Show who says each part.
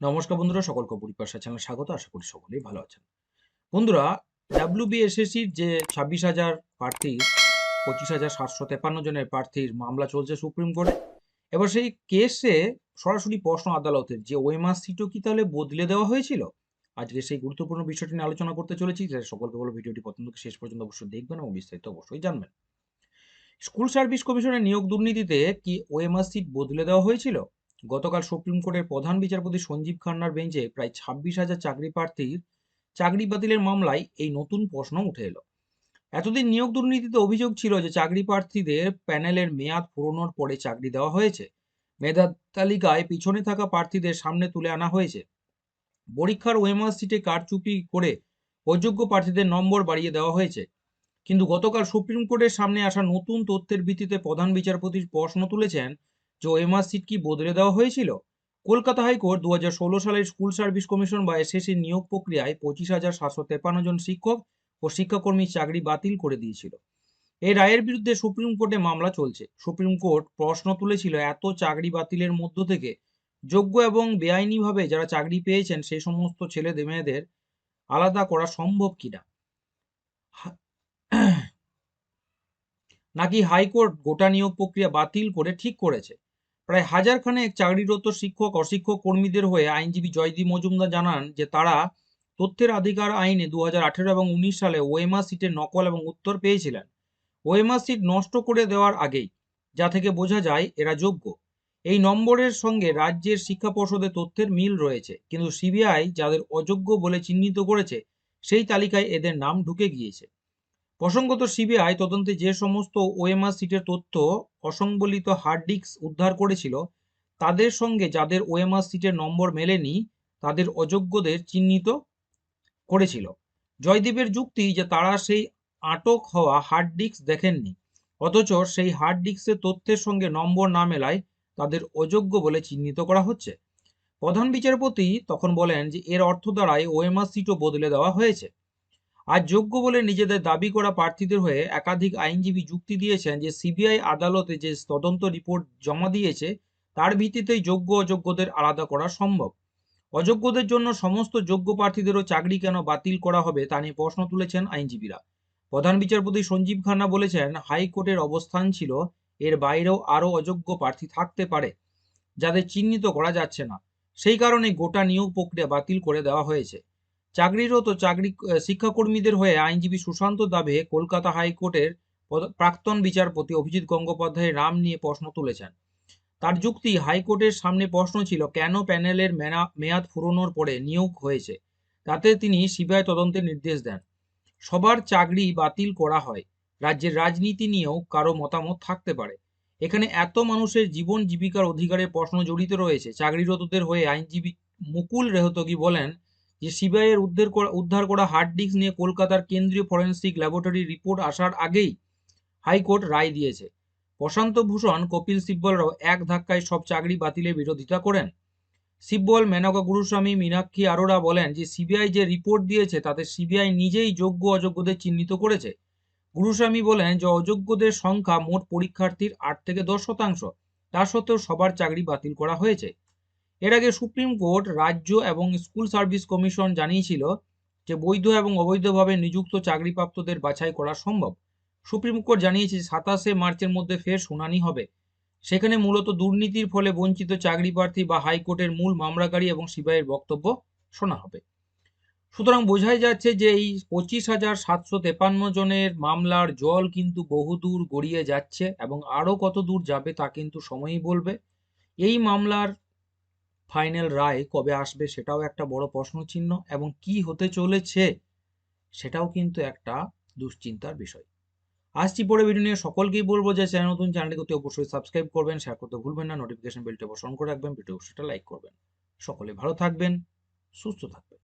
Speaker 1: নমস্কার বন্ধুরা, সকলকে পরিপাশা চ্যানেল স্বাগত, আশা করি সকলেই ভালো আছেন। বন্ধুরা ডাব্লিউবিএসএসসির যে ছাব্বিশ হাজার প্রার্থীর পঁচিশ হাজার সাতশো তেপান্ন জনের প্রার্থীর মামলা চলছে সুপ্রিম কোর্টে। এবার সেই কেসে সরাসরি প্রশ্ন আদালতের, যে ওএমআর সিটও কি তাহলে বদলে দেওয়া হয়েছিল? আজকে সেই গুরুত্বপূর্ণ বিষয়টি নিয়ে আলোচনা করতে চলেছি সকলকে বলো ভিডিওটি প্রথম শেষ পর্যন্ত অবশ্যই দেখবেন এবং বিস্তারিত অবশ্যই জানবেন। স্কুল সার্ভিস কমিশনের নিয়োগ দুর্নীতিতে কি ওএমআর সিট বদলে দেওয়া হয়েছিল? গতকাল সুপ্রিম কোর্টের প্রধান বিচারপতি সঞ্জীব খান্নার বেঞ্চে প্রায় ছাব্বিশ হাজার চাকরি প্রার্থীর চাকরি বাতিলের মামলায় এই নতুন প্রশ্ন উঠে এলো। এতদিন নিয়োগ দুর্নীতিতে অভিযোগ ছিল যে চাকরি প্রার্থীদের প্যানেলের মেয়াদ পুরনোর পরে চাকরি দেওয়া হয়েছে। মেধা তালিকায় পিছনে থাকা প্রার্থীদের সামনে তুলে আনা হয়েছে। পরীক্ষার ওএমআর সিটে কারচুপি করে অযোগ্য প্রার্থীদের নম্বর বাড়িয়ে দেওয়া হয়েছে। কিন্তু গতকাল সুপ্রিম কোর্টের সামনে আসা নতুন তথ্যের ভিত্তিতে প্রধান বিচারপতির প্রশ্ন তুলেছেন ওএমআর সিট কি বদলে দেওয়া হয়েছিল? কলকাতা হাইকোর্ট দু হাজার ষোলো সালের স্কুল সার্ভিস কমিশন বা এসএসসি নিয়োগ প্রক্রিয়ায় পঁচিশ হাজার সাতশো তেপান্ন জন শিক্ষক ও শিক্ষাকর্মীর চাকরি বাতিল করে দিয়েছিল। এই রায়ের বিরুদ্ধে সুপ্রিম কোর্টে মামলা চলছে। সুপ্রিম কোর্ট প্রশ্ন তুলেছিল, এত চাকরি বাতিলের মধ্য থেকে যোগ্য এবং বেআইনিভাবে যারা চাকরি পেয়েছেন সেই সমস্ত ছেলে মেয়েদের আলাদা করা সম্ভব কিনা? নাকি হাইকোর্ট গোটা নিয়োগ প্রক্রিয়া বাতিল করে ঠিক করেছে? প্রায় হাজার খানেক চাকরিরত শিক্ষক, অশিক্ষক কর্মীদের হয়ে আইনজীবী জয়দীপ মজুমদার জানান যে তারা তথ্যের অধিকার আইনে দু হাজার আঠেরো এবং উনিশ সালে ওএমআর সিটের নকল এবং উত্তর পেয়েছিলেন। ওএমআর সিট নষ্ট করে দেওয়ার আগেই, যা থেকে বোঝা যায় এরা যোগ্য। এই নম্বরের সঙ্গে রাজ্যের শিক্ষা পর্ষদের তথ্যের মিল রয়েছে, কিন্তু সিবিআই যাদের অযোগ্য বলে চিহ্নিত করেছে, সেই তালিকায় এদের নাম ঢুকে গিয়েছে। প্রসঙ্গত সিবিআই তদন্তে যে সমস্ত ওএমআর সিটের তথ্য অসংবলিত হার্ড ডিস্ক উদ্ধার করেছিল, তাদের সঙ্গে যাদের ওএমআর সিটের নম্বর মেলেনি, তাদের অযোগ্যদের চিহ্নিত করেছিল। জয়দীপের যুক্তি যে তারা সেই আটক হওয়া হার্ড ডিস্ক দেখেননি, অথচ সেই হার্ড ডিস্কের তথ্যের সঙ্গে নম্বর না মেলায় তাদের অযোগ্য বলে চিহ্নিত করা হচ্ছে। প্রধান বিচারপতি তখন বলেন যে এর অর্থ দ্বারাই ওএমআর সিটও বদলে দেওয়া হয়েছে। আর যোগ্য বলে নিজেদের দাবি করা প্রার্থীদের হয়ে একাধিক আইনজীবী যুক্তি দিয়েছেন যে সিবিআই আদালতে যে তদন্ত রিপোর্ট জমা দিয়েছে, তার ভিত্তিতেই যোগ্য অযোগ্যদের আলাদা করা সম্ভব। অযোগ্যদের জন্য সমস্ত যোগ্য প্রার্থীদেরও চাকরি কেন বাতিল করা হবে তা নিয়ে প্রশ্ন তুলেছেন আইনজীবীরা। প্রধান বিচারপতি সঞ্জীব খান্না বলেছেন, হাইকোর্টের অবস্থান ছিল, এর বাইরেও আরও অযোগ্য প্রার্থী থাকতে পারে, যাদের চিহ্নিত করা যাচ্ছে না। সেই কারণে গোটা নিয়োগ প্রক্রিয়া বাতিল করে দেওয়া হয়েছে। চাকরিরত চাকরি শিক্ষাকর্মীদের হয়ে আইনজীবী সুশান্ত দাবে কলকাতা হাইকোর্টের প্রাক্তন বিচারপতি অভিজিৎ গঙ্গোপাধ্যায়ের নাম নিয়ে প্রশ্ন তুলেছেন। তার যুক্তি, হাইকোর্টের সামনে প্রশ্ন ছিল, কেন প্যানেলের মেয়াদ ফুরোনোর পরে নিয়োগ হয়েছে? তাতে তিনি সিবিআই তদন্তের নির্দেশ দেন। সবার চাকরি বাতিল করা হয়। রাজ্যের রাজনীতি নিয়েও কারও মতামত থাকতে পারে। এখানে এত মানুষের জীবন জীবিকার অধিকারের প্রশ্ন জড়িত রয়েছে। চাকরিরতদের হয়ে আইনজীবী মুকুল রেহতগি বলেন যে সিবিআই এর উদ্ধার করা উদ্ধার করা হার্ড ডিস্ক নিয়ে কলকাতার কেন্দ্রীয় ফরেন্সিক ল্যাবরেটরি রিপোর্ট আসার আগেই হাইকোর্ট রায় দিয়েছে। প্রশান্ত ভূষণ, কপিল সিব্বলরাও এক ধাক্কায় সব চাকরি বাতিলের বিরোধিতা করেন। সিব্বল, মেনকা গুরুস্বামী, মীনাক্ষী আরোরা বলেন যে সিবিআই যে রিপোর্ট দিয়েছে তাতে সিবিআই নিজেই যোগ্য অযোগ্যদের চিহ্নিত করেছে। গুরুস্বামী বলেন যে অযোগ্যদের সংখ্যা মোট পরীক্ষার্থীর আট থেকে দশ শতাংশ। তা সত্ত্বেও সবার চাকরি বাতিল করা হয়েছে। এর আগে সুপ্রিম কোর্ট, রাজ্য এবং স্কুল সার্ভিস কমিশন জানিয়েছিল যে বৈধ এবং অবৈধভাবে নিযুক্ত চাকরিপ্রাপ্তদের বাছাই করা সম্ভব। সুপ্রিম কোর্ট জানিয়েছে সাতাশে মার্চের মধ্যে ফের শুনানি হবে। সেখানে মূলত দুর্নীতির ফলে বঞ্চিত চাকরি প্রার্থী বা হাইকোর্টের মূল মামলাকারী এবং সিবিআইয়ের বক্তব্য শোনা হবে। সুতরাং বোঝাই যাচ্ছে যে এই পঁচিশ হাজার সাতশো তেপান্ন জনের মামলার জল কিন্তু বহুদূর গড়িয়ে যাচ্ছে এবং আরও কত দূর যাবে তা কিন্তু সময়ই বলবে। এই মামলার ফাইনাল রায় কবে আসবে সেটাও একটা বড় প্রশ্নচিহ্ন এবং কি হতে চলেছে সেটাও কিন্তু একটা দুশ্চিন্তার বিষয়। আজটি পরে ভিডিও নিয়ে। সকলকেই বলব যে চ্যানেল নতুন চ্যানেলটি করতে অবশ্যই সাবস্ক্রাইব করবেন শেয়ার করতে ভুলবেন না নোটিফিকেশন বেলটি অন করে রাখবেন ভিডিও সেটা লাইক করবেন। সকলে ভালো থাকবেন, সুস্থ থাকবেন।